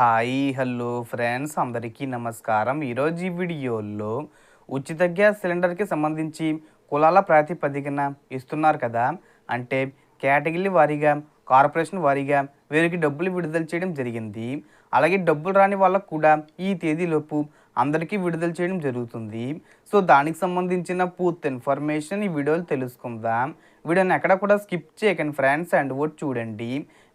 Hi hello friends. అందరికీ నమస్కారం. ఈరోజు ఈ వీడియోలో ఉచిత గ్యాస్ సిలిండర్కి సంబంధించి కులాల ప్రాతిపదికన ఇస్తున్నారు కదా. అంటే కేటగిరీ వారీగా కార్పొరేషన్ వారీగా వీరికి డబ్బులు విడుదల చేయడం జరిగింది. అలాగే డబ్బులు రాని వాళ్ళకు కూడా ఈ తేదీలోపు అందరికీ విడుదల చేయడం జరుగుతుంది. సో దానికి సంబంధించిన పూర్తి ఇన్ఫర్మేషన్ ఈ వీడియోలో తెలుసుకుందాం. వీడియోని ఎక్కడ కూడా స్కిప్ చేయకండి ఫ్రెండ్స్. అండ్ ఓట్ చూడండి.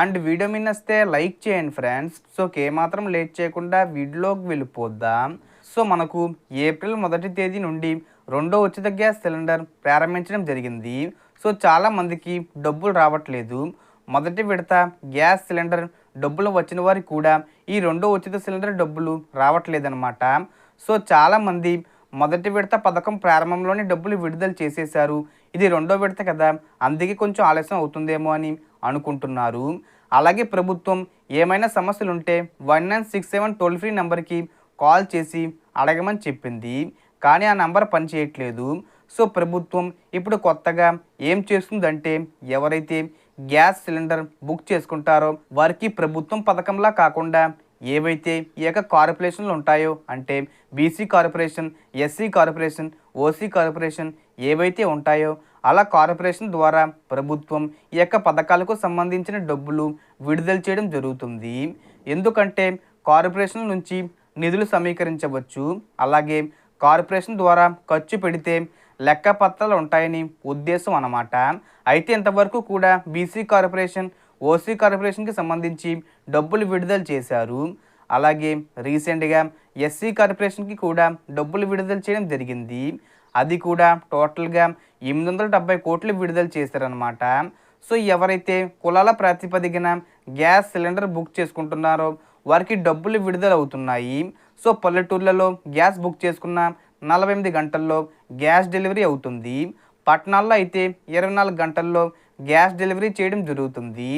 అండ్ వీడియో మీద వస్తే లైక్ చేయండి ఫ్రెండ్స్. సో ఏమాత్రం లేట్ చేయకుండా వీడియోలోకి వెళ్ళిపోద్దాం. సో మనకు ఏప్రిల్ మొదటి తేదీ నుండి రెండో ఉచిత గ్యాస్ సిలిండర్ ప్రారంభించడం జరిగింది. సో చాలా మందికి డబ్బులు రావట్లేదు. మొదటి విడత గ్యాస్ సిలిండర్ డబ్బులు వచ్చిన వారికి కూడా ఈ రెండో ఉచిత సిలిండర్ డబ్బులు రావట్లేదన్నమాట. సో చాలామంది మొదటి విడత పథకం ప్రారంభంలోనే డబ్బులు విడుదల చేసేశారు. ఇది రెండో విడత కదా. అందుకే కొంచెం ఆలస్యం అవుతుందేమో అని అనుకుంటున్నారు. అలాగే ప్రభుత్వం ఏమైనా సమస్యలు ఉంటే one nine six seven toll free నెంబర్కి కాల్ చేసి అడగమని చెప్పింది. కానీ ఆ నంబర్ పనిచేయట్లేదు. సో ప్రభుత్వం ఇప్పుడు కొత్తగా ఏం చేస్తుందంటే ఎవరైతే గ్యాస్ సిలిండర్ బుక్ చేసుకుంటారో వారికి ప్రభుత్వం పథకంలా కాకుండా ఏవైతే ఈ యొక్క కార్పొరేషన్లు ఉంటాయో అంటే BC corporation SC corporation OC corporation ఏవైతే ఉంటాయో అలా కార్పొరేషన్ ద్వారా ప్రభుత్వం ఈ యొక్క పథకాలకు సంబంధించిన డబ్బులు విడుదల చేయడం జరుగుతుంది. ఎందుకంటే కార్పొరేషన్ నుంచి నిధులు సమీకరించవచ్చు. అలాగే కార్పొరేషన్ ద్వారా ఖర్చు పెడితే లెక్కపత్రాలు ఉంటాయని ఉద్దేశం అన్నమాట. అయితే ఇంతవరకు కూడా బీసీ కార్పొరేషన్ ఓసీ కార్పొరేషన్కి సంబంధించి డబ్బులు విడుదల చేశారు. అలాగే రీసెంట్గా ఎస్సీ కార్పొరేషన్కి కూడా డబ్బులు విడుదల చేయడం జరిగింది. అది కూడా టోటల్గా ఎనిమిది వందల డెబ్బై కోట్లు విడుదల చేశారనమాట సో ఎవరైతే కులాల ప్రాతిపదికన గ్యాస్ సిలిండర్ బుక్ చేసుకుంటున్నారో వారికి డబ్బులు విడుదల అవుతున్నాయి. సో పల్లెటూర్లలో గ్యాస్ బుక్ చేసుకున్న నలభై ఎనిమిది గంటల్లో గ్యాస్ డెలివరీ అవుతుంది. పట్టణాల్లో అయితే ఇరవై నాలుగు గంటల్లో గ్యాస్ డెలివరీ చేయడం జరుగుతుంది.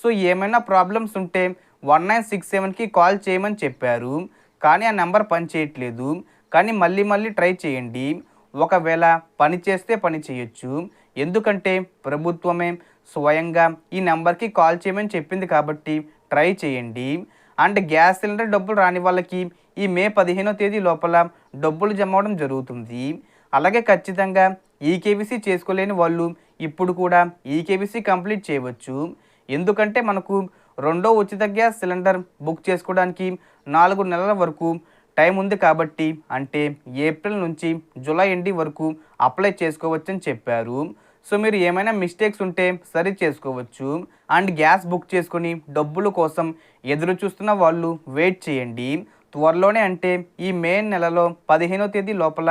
సో ఏమైనా ప్రాబ్లమ్స్ ఉంటే వన్ నైన్ సిక్స్ సెవెన్కి కాల్ చేయమని చెప్పారు. కానీ ఆ నెంబర్ పని చేయట్లేదు కానీ మళ్ళీ మళ్ళీ ట్రై చేయండి. ఒకవేళ పని చేస్తే పని చేయొచ్చు. ఎందుకంటే ప్రభుత్వమే స్వయంగా ఈ నెంబర్కి కాల్ చేయమని చెప్పింది కాబట్టి ట్రై చేయండి. అండ్ గ్యాస్ సిలిండర్ డబ్బులు రాని వాళ్ళకి ఈ మే పదిహేనో తేదీ లోపల డబ్బులు జమ అవడం జరుగుతుంది. అలాగే ఖచ్చితంగా ఈకేబీసీ చేసుకోలేని వాళ్ళు ఇప్పుడు కూడా ఈకేబీసీ కంప్లీట్ చేయవచ్చు. ఎందుకంటే మనకు రెండో ఉచిత గ్యాస్ సిలిండర్ బుక్ చేసుకోవడానికి నాలుగు నెలల వరకు టైం ఉంది కాబట్టి అంటే ఏప్రిల్ నుంచి జూలై ఎండి వరకు అప్లై చేసుకోవచ్చని చెప్పారు. సో మీరు ఏమైనా మిస్టేక్స్ ఉంటే సరి చేసుకోవచ్చు. అండ్ గ్యాస్ బుక్ చేసుకొని డబ్బుల కోసం ఎదురు చూస్తున్న వాళ్ళు వెయిట్ చేయండి. త్వరలోనే అంటే ఈ మే నెలలో పదిహేనో తేదీ లోపల